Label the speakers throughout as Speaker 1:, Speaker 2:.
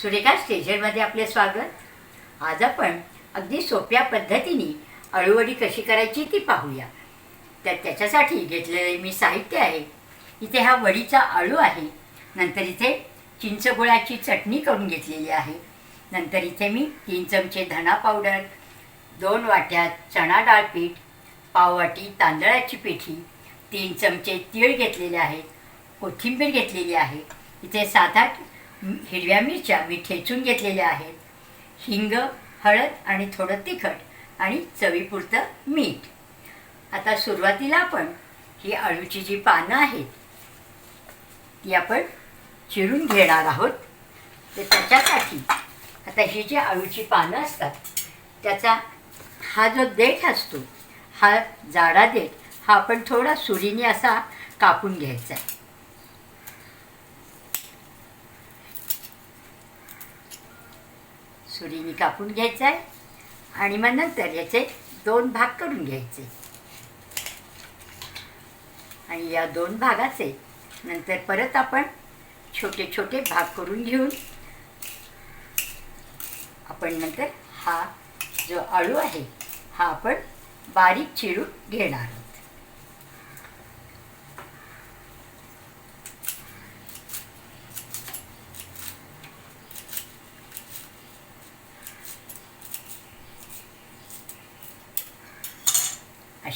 Speaker 1: सुरेखा स्टेजरमध्ये आपले स्वागत. आज आपण अगदी सोप्या पद्धतीने अळूवडी कशी करायची ती पाहूया. तर त्याच्यासाठी घेतलेले मी साहित्य आहे. इथे हा वडीचा अळू आहे. नंतर इथे चिंचगुळाची चटणी करून घेतलेली आहे. नंतर इथे मी तीन चमचे धना पावडर दोन वाट्या चणा डाळ पीठ पाववाटी तांदळाची पिठी तीन चमचे तीळ घेतलेले आहेत कोथिंबीर घेतलेली आहे. इथे सात आठ हिरव्या मिरच्या मी ठेचून घेतलेल्या आहेत. हिंग हळद आणि थोडं तिखट आणि चवीपुरतं मीठ. आता सुरुवातीला आपण ही अळूची जी पानं आहेत ती आपण चिरून घेणार आहोत. तर त्याच्यासाठी आता ही जी अळूची पानं असतात त्याचा हा जो देठ असतो हा जाडा देठ हा आपण थोडा सुरीने असा कापून घ्यायचा आहे. सुरीने कापून घ्यायचा आहे आणि मग नंतर याचे दोन भाग करून घ्यायचे. आणि या दोन भागाचे नंतर परत आपण छोटे छोटे भाग करून घेऊन आपण नंतर हा जो आळू आहे हा आपण बारीक चिरून घेणार आहोत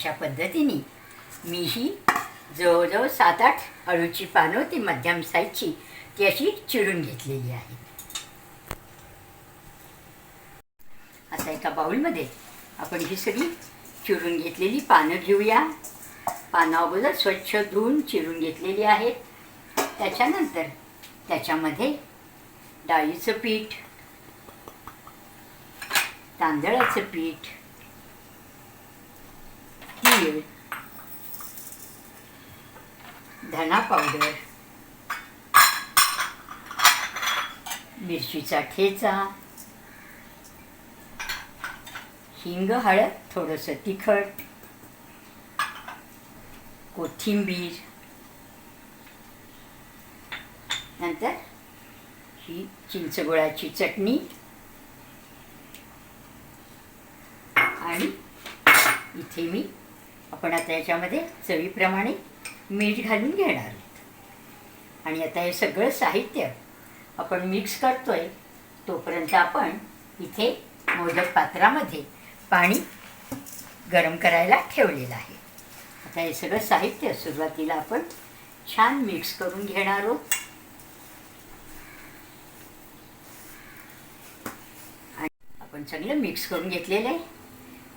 Speaker 1: अशा पद्धतीने मी ही जवळजवळ सात आठ अळूची पानं ती मध्यम साईजची ती अशी चिरून घेतलेली आहे आता एका बाऊलमध्ये आपण ही सगळी चिरून घेतलेली पानं घेऊया. पानं अगोदर स्वच्छ धुवून चिरून घेतलेली आहेत. त्याच्यानंतर त्याच्यामध्ये डाळीचं पीठ तांदळाचं पीठ तीळ धना पावडर मिरचीचा ठेचा. हिंग हळद थोडंसं तिखट. कोथिंबीर. नंतर ही चिंचगुळाची चटणी. आणि इथे मी आपण आता याच्यामध्ये चवीप्रमाणे मीठ घालून घेणार आहोत. आणि आता हे सगळं साहित्य आपण मिक्स करतोय तोपर्यंत आपण इथे मोदक पात्रामध्ये पाणी गरम करायला ठेवलेलं आहे. आता हे सगळं साहित्य सुरुवातीला आपण छान मिक्स करून घेणार आहोत. आणि आपण सगळं मिक्स करून घेतलेलं आहे.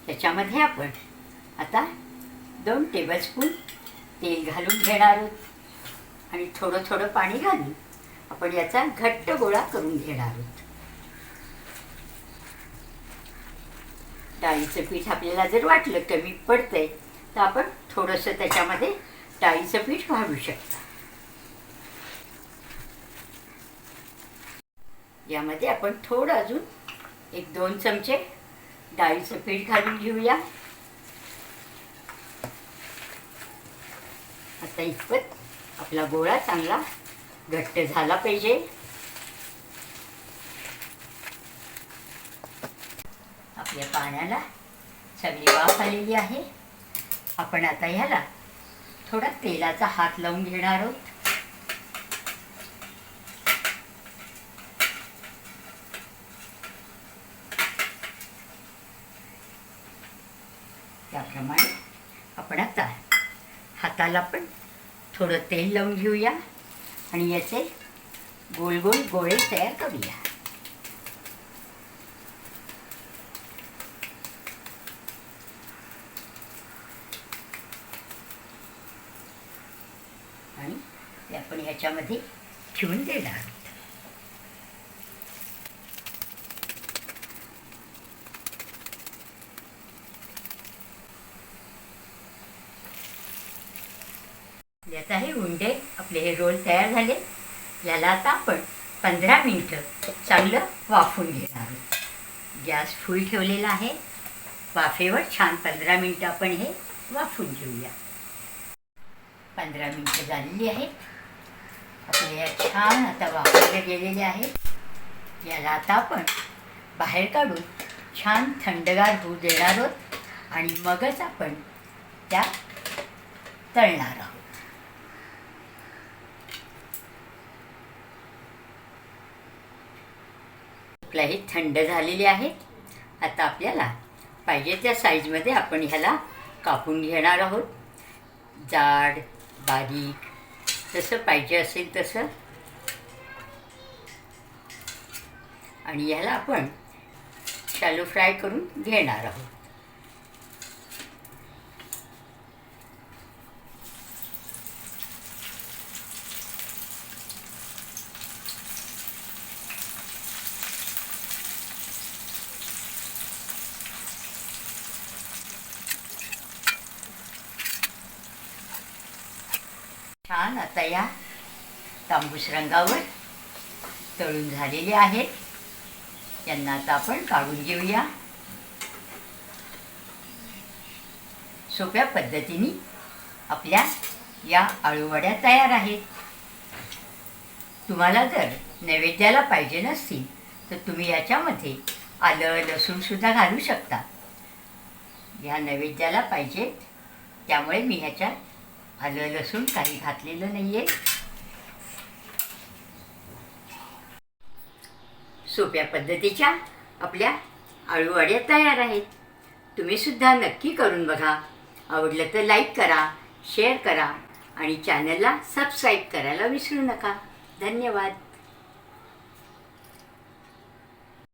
Speaker 1: त्याच्यामध्ये आपण आता दोन टेबलस्पून तेल घालून घेणार आहोत. आणि थोडं थोडं पाणी घालून आपण याचा घट्ट गोळा करून घेणार आहोत. डाळीचं पीठ आपल्याला जर वाटलं कमी पडतंय तर आपण थोडंसं त्याच्यामध्ये डाळीचं पीठ घालू शकता. यामध्ये आपण थोडं अजून एक दोन चमचे डाळीचं पीठ घालून घेऊया. आता इतपत आपला गोळा चांगला घट्ट झाला पाहिजे. आपल्या पाण्याला सगळी वाफ आलेली आहे. आपण आता ह्याला थोडा तेलाचा हात लावून घेणार आहोत. त्याप्रमाणे आपण आता हाताला पण थोडं तेल लावून घेऊया आणि याचे गोल गोल गोळे तयार करूया. आणि ते आपण ह्याच्यामध्ये ठेवून देणार. याचाही हे उंडे आपले हे रोल तयार झाले. याला आता आपण पंधरा मिनटं चांगलं वाफून घेणार आहोत. गॅस फुल ठेवलेला आहे. वाफेवर छान पंधरा मिनटं आपण हे वाफून घेऊया. पंधरा मिनटं झालेली आहेत. आपले या छान आता वापरले गेलेले आहेत. याला आता आपण बाहेर काढून छान थंडगार होऊ देणार आहोत आणि मगच आपण त्या तळणार आहोत. आपल्याही थंड झालेली आहेत आता आपल्याला पाहिजे त्या साईजमध्ये आपण ह्याला कापून घेणार आहोत. जाड बारीक जसं पाहिजे असेल तसं. आणि ह्याला आपण शॅलो फ्राय करून घेणार आहोत. छान. आता या तांबूस रंगावर तळून झालेले आहेत यांना आता आपण काढून घेऊया. सोप्या पद्धतीने आपल्या या आळूवड्या तयार आहेत. तुम्हाला जर नैवेद्याला पाहिजे नसतील तर तुम्ही याच्यामध्ये आलं लसूणसुद्धा घालू शकता. या नैवेद्याला पाहिजे त्यामुळे मी ह्याच्यात आलं लसूण काही घातलेलं नाही आहे सोप्या पद्धतीच्या आपल्या आळूवड्या तयार आहेत. तुम्ही सुद्धा नक्की करून बघा. आवडलं तर लाईक करा शेअर करा आणि चॅनलला सबस्क्राईब करायला विसरू नका. धन्यवाद.